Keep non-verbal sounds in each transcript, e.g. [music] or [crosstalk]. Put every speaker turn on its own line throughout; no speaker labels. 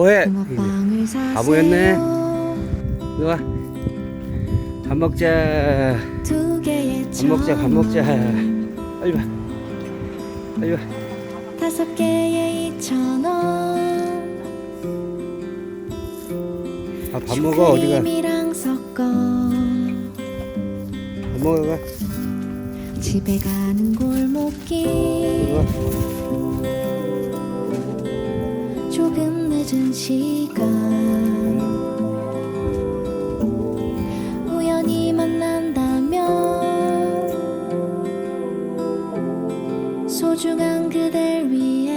뭐해?
붕어빵을
이리 와. 밥 먹자.
두 개의
밥 먹자. 밥 먹자. 빨리 와. 빨리 와.
다섯 개에 이천 원
아, 밥 먹어. 어디가?
슈크림이랑 섞어
밥 먹으러 가.
집에 가는 골목길
와.
조금 늦은 시간. 우연히 만난다면 소중한 그댈 위해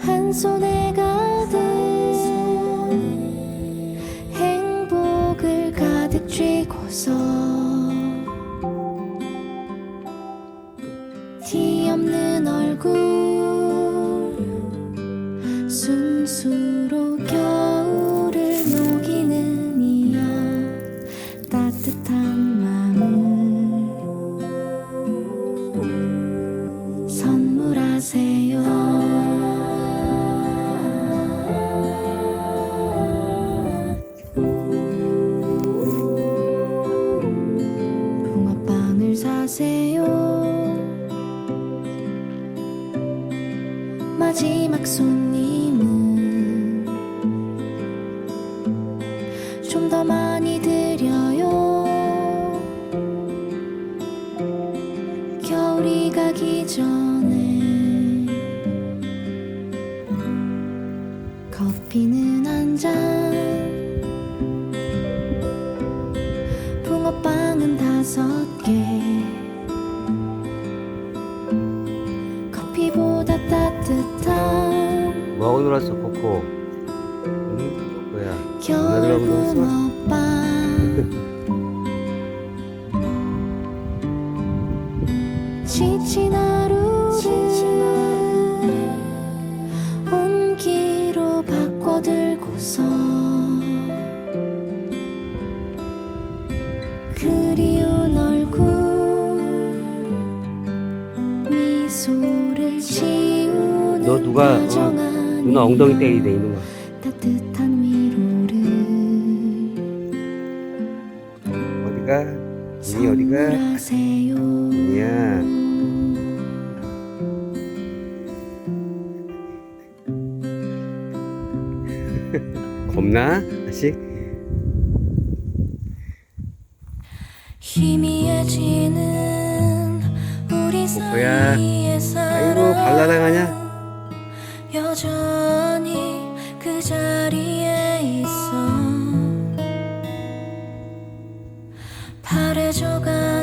한 손에 가득 행복을 가득 쥐고서 선물하세요. 붕어빵을 사세요. 마지막 손님은 커피는 한 잔 붕어빵은 다섯 개 커피보다 따뜻한
뭐하고 놀았어, 코코? 응? 뭐야?
겨울
누나 누가, 어, 누나 엉덩이 때리네, 이놈아.
따뜻한 위로를
어디가? 눈이 어디가?
선물하세요.
야. [laughs] 겁나? 아직?
희미해지는 우리
뭐야? 아이고, 발라당하냐?
여전히 그 자리에 있어. 바래져가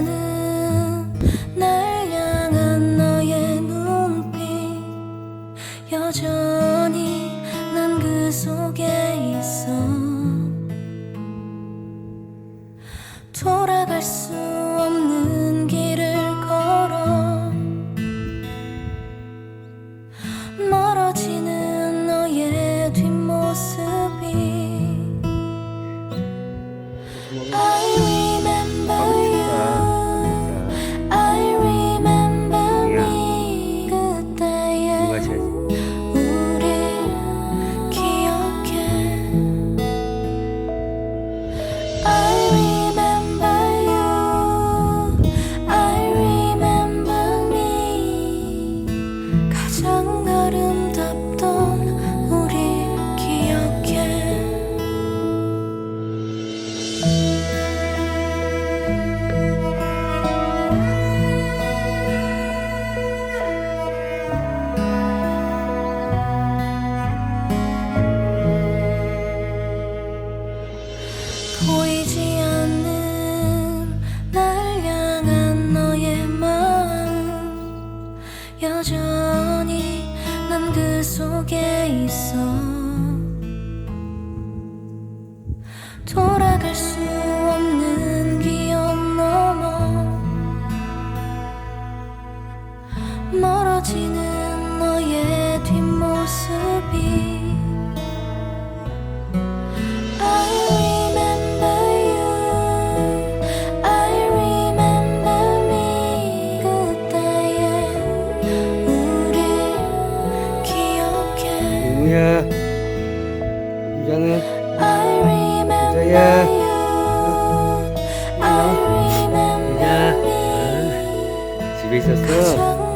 있었어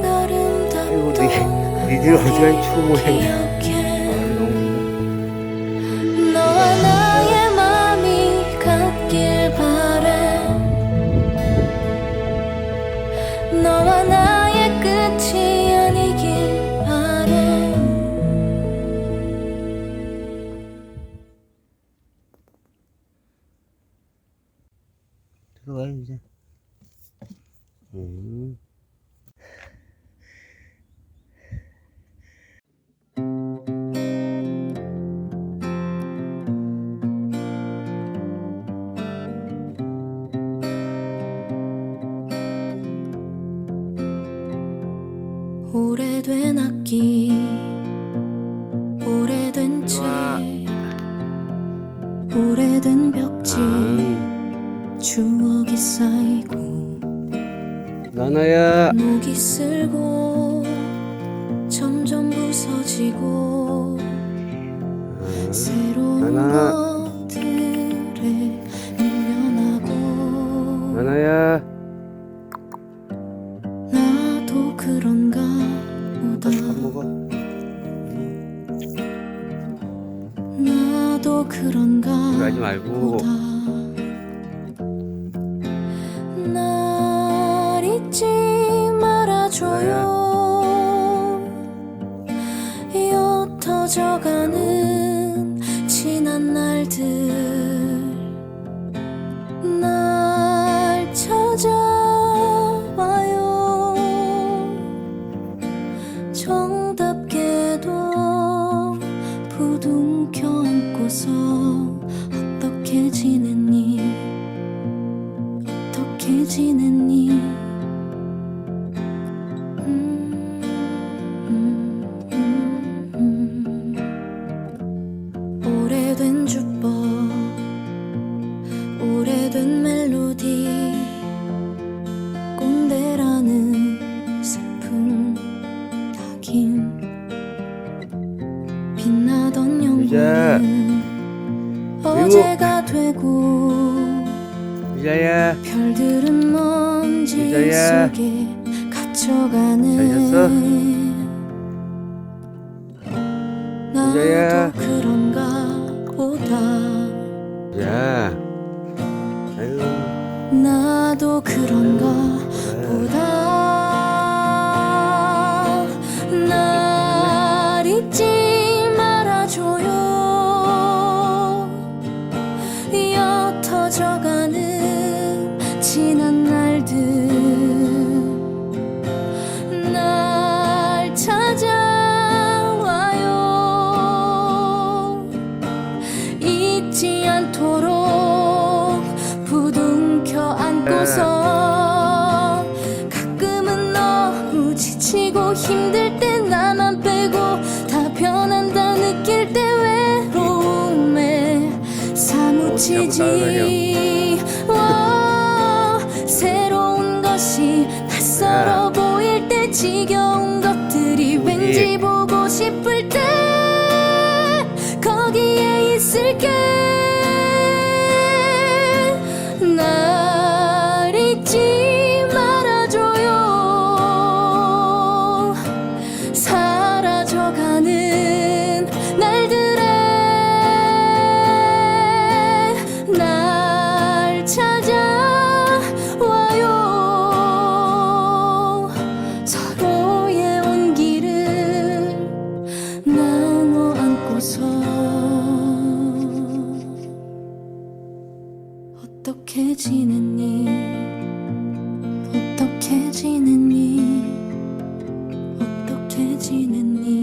아이고 니 니들 어지간 추워 모양이야
오래된 벽지
음.
추억이 쌓이고
나나야
목이 쓸고 점점 부서지고
음.
새로운
나나.
것들에 밀려나고
나나야 그러지 말고.
날 잊지 말아줘요. 옅어져가는 지난 날들 날 찾아와요. 정답게도 부둥켜 안고서 어떻게 지냈니? 어떻게 지냈니 되고
유자야.
별들은 먼지
유자야.
속에 갇혀가는? 나도
유자야.
그런가 보다.
야. 아유.
나도 그런가 보다 사무치지 와, 새로운 것이 낯설어 보일 때 지겨운 것들이 왠지 보고 싶을 때 거기에 있을게 지냈니? 어떻게 지냈니